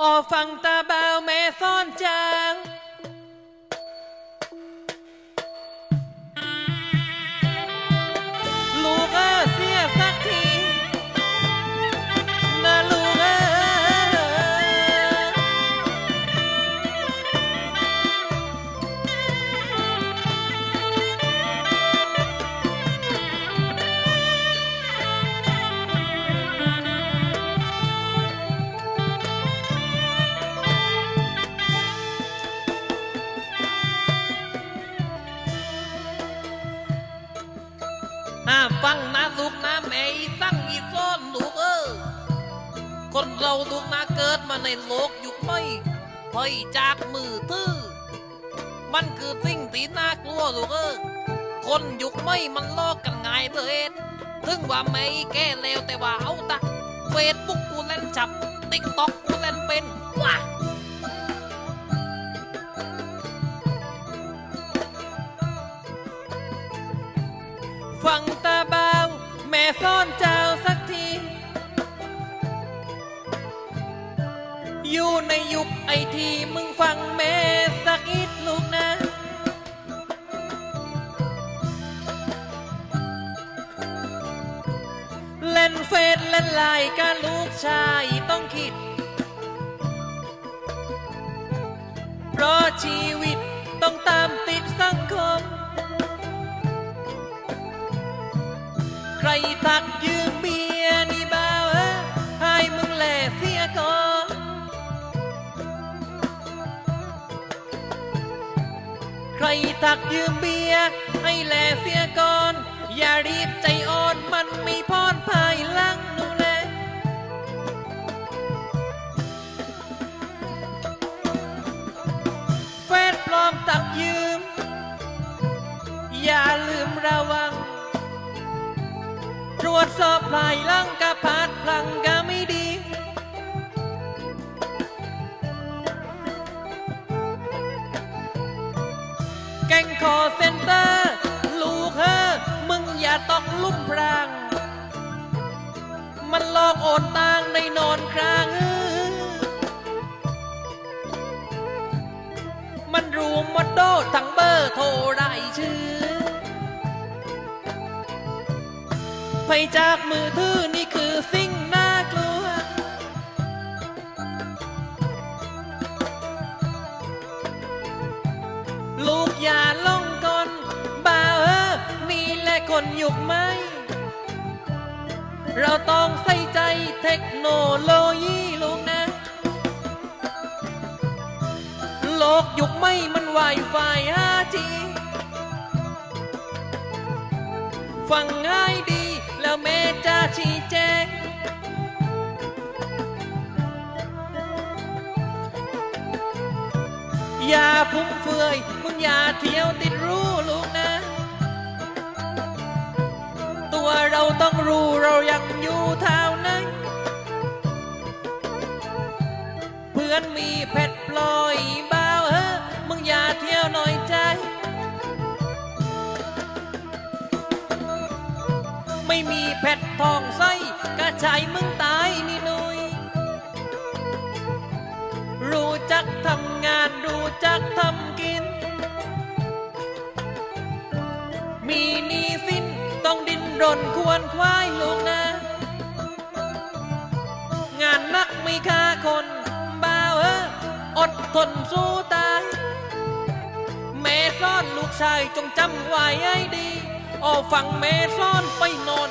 อฟังตาบา อ่าฟังนะลูกนะแม่อีตั้งอีซ่อนลูกเออคนเราลูกนะเกิดมาในโลกยุคไม่อยจากมือถือมันคือสิ่งที่น่ากลัวลูกเออคนยุคไม่มันลอกกันง่ายเถิดถึงว่าไม่แก้แล้วแต่ว่าเอาตะเฟซบุ๊กกูเล่นฉับติ๊กต็อกกูเล่นเป็นว้า ซ่อนเจ้าสักที อยู่ในยุคไอทีมึงฟังแม่สักอิดลูกนะ เล่นเฟซเล่นไลน์กับลูกชายต้องคิด เพราะชีวิตต้องตามติดสังคม รทักยืมเบียร์นี่บ่าวเอ้ยให้มึงแหล่เสียก่อน ใครทักยืมเบียร์ให้แหล่เสียก่อน อย่ารีบใจอ่อน ลายลังกะพัดพลังกะไม่ดี แก่งคอเซ็นเตอร์ ลูกเฮอมึงอย่าต้องลุ่มพราง มันลอกโอนตังในนอนคร ไปจากมือถือนี่คือสิ่งน่ากลัว ลูกอย่าลงกลบ่าเออนี่และคนยุคใหม เราต้องใส่ใจเทคโนโลยีลูกนะ โลกยุคใหม่มันไวไฟ 5G ฟังง่ายดี แล้วแม่จะชี้แจงอย่าพุ่มเฟือยมึงอย่าเที่ยวติดรู้ลูกนะ ตัวเราต้องรู้เรายังอยู่เท่านั้น เพื่อนมีเพชรพลอยบ้าเออมึงอย่าเที่ยวหน่อย ไม่มีเพชรทองไส้กระชายมึงตายนี่หนุยรู้จักทำงานรู้จักทำกิน มีนี้สิ้นต้องดิ้นรนควรควายลูกนะ งานนักไม่ฆ่าคนบ้าวเอออดทนสู้ตาย แม่ซ่อนลูกชายจงจำไว้ให้ดี อฟังแม่ซ่อนไปนอน